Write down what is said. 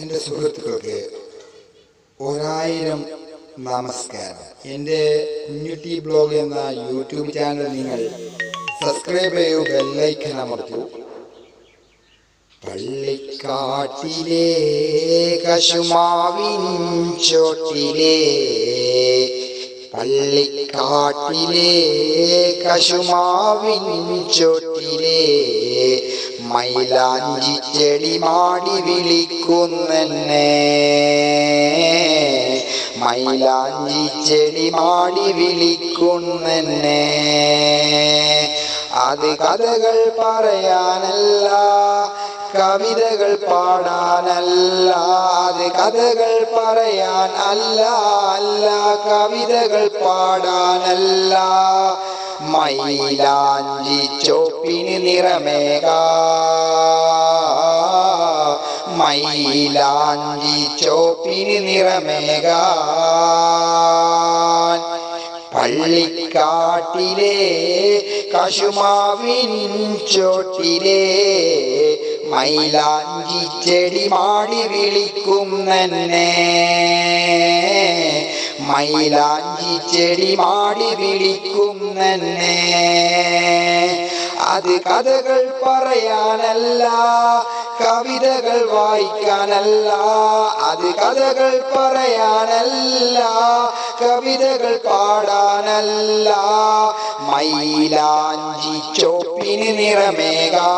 എന്റെ സുഹൃത്തുക്കൾക്ക് ഒരായിരം നമസ്കാരം. എന്റെ കുഞ്ഞുട്ടി ബ്ലോഗ് എന്ന യൂട്യൂബ് ചാനൽ നിങ്ങൾ സബ്സ്ക്രൈബ് ചെയ്യൂ ബെല്ലൈക്കൻ അമർത്തൂ. പള്ളിക്കാട്ടിലെ കശുമാവിൻ ചോട്ടിലെ പള്ളിക്കാട്ടിലെ കശുമാവിൻ ചോട്ടിലെ മൈലാഞ്ചി ചെടി മാടി വിളിക്കുന്നെന്നെ. മൈലാഞ്ചി ചെടി മാടി വിളിക്കുന്നെന്നെ. അത് കഥകൾ പറയാനല്ല കവിതകൾ പാടാനല്ല അത് കഥകൾ പറയാൻ അല്ല അല്ല കവിതകൾ പാടാനല്ല. മൈലാഞ്ചി ചോപ്പിന് നിറമേക മൈലാഞ്ചി ചോപ്പിന് നിറമേക. പള്ളിക്കാട്ടിലെ കശുമാവിൻ ചോട്ടിലെ മൈലാഞ്ചി ചെടി മാടി വിളിക്കും നന്നെ മൈലാഞ്ചി ചെടി മാടി വിളിക്കും നന്നെ അത് കഥകൾ പറയാനല്ല കവിതകൾ വായിക്കാനല്ല. അത് കഥകൾ പറയാനല്ല കവിതകൾ പാടാനല്ല മൈലാഞ്ചി ചോപ്പിന് നിറമേകാ.